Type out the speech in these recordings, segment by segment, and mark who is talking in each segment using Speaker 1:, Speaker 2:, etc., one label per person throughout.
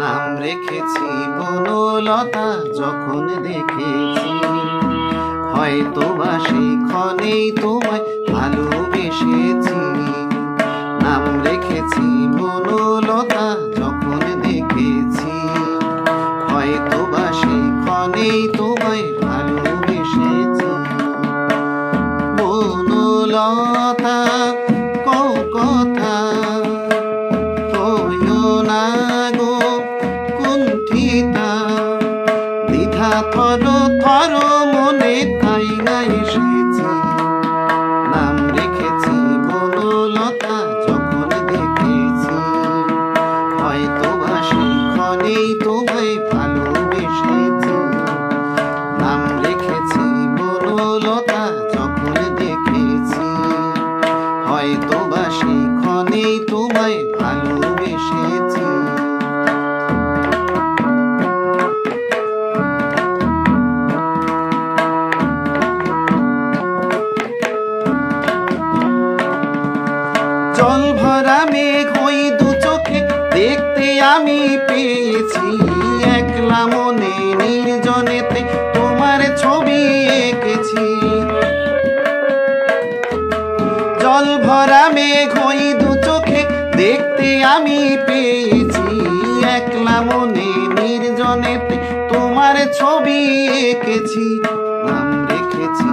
Speaker 1: নাম রেখেছি বনলতা, যখন দেখেছি হয়তো বা সেই তোমায় ভালোবেসেছি। নাম রেখেছি বনলতা, যখন দেখেছি হয়তো বা সেই তোমায় থর থর মনে তাই না এসেছি। নাম রেখেছি বনলতা যখন দেখেছি। হয়তো বা সেই ক্ষণেই তোমায় ভালোবেসেছি। নাম রেখেছি বনলতা যখন দেখেছি। হয়তো বা সেই ক্ষণেই তোমায় ভালোবেসেছি ভরা মেঘ ওই দু চোখে দেখতে আমি পেয়েছি। একলা মনে নির্জনেতে তোমার ছবি এঁকেছি। জল ভরা মেঘ ওই দু চোখে দেখতে আমি পেয়েছি। একলা মনে নির্জনেতে তোমার ছবি এঁকেছি। নাম রেখেছি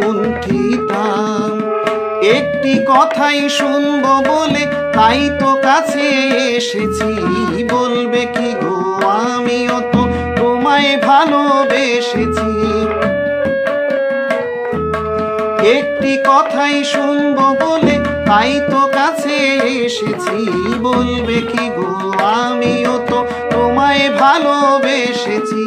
Speaker 1: কুণ্ঠিতা একটি কথাই শুনব বলে তাই তো কাছে এসেছি। বলবে কি গো, আমিও তো তোমায় ভালোবেসেছি। একটি কথাই শুনব বলে তাই তো কাছে এসেছি। বলবে কি গো, আমিও তো তোমায় ভালোবেসেছি।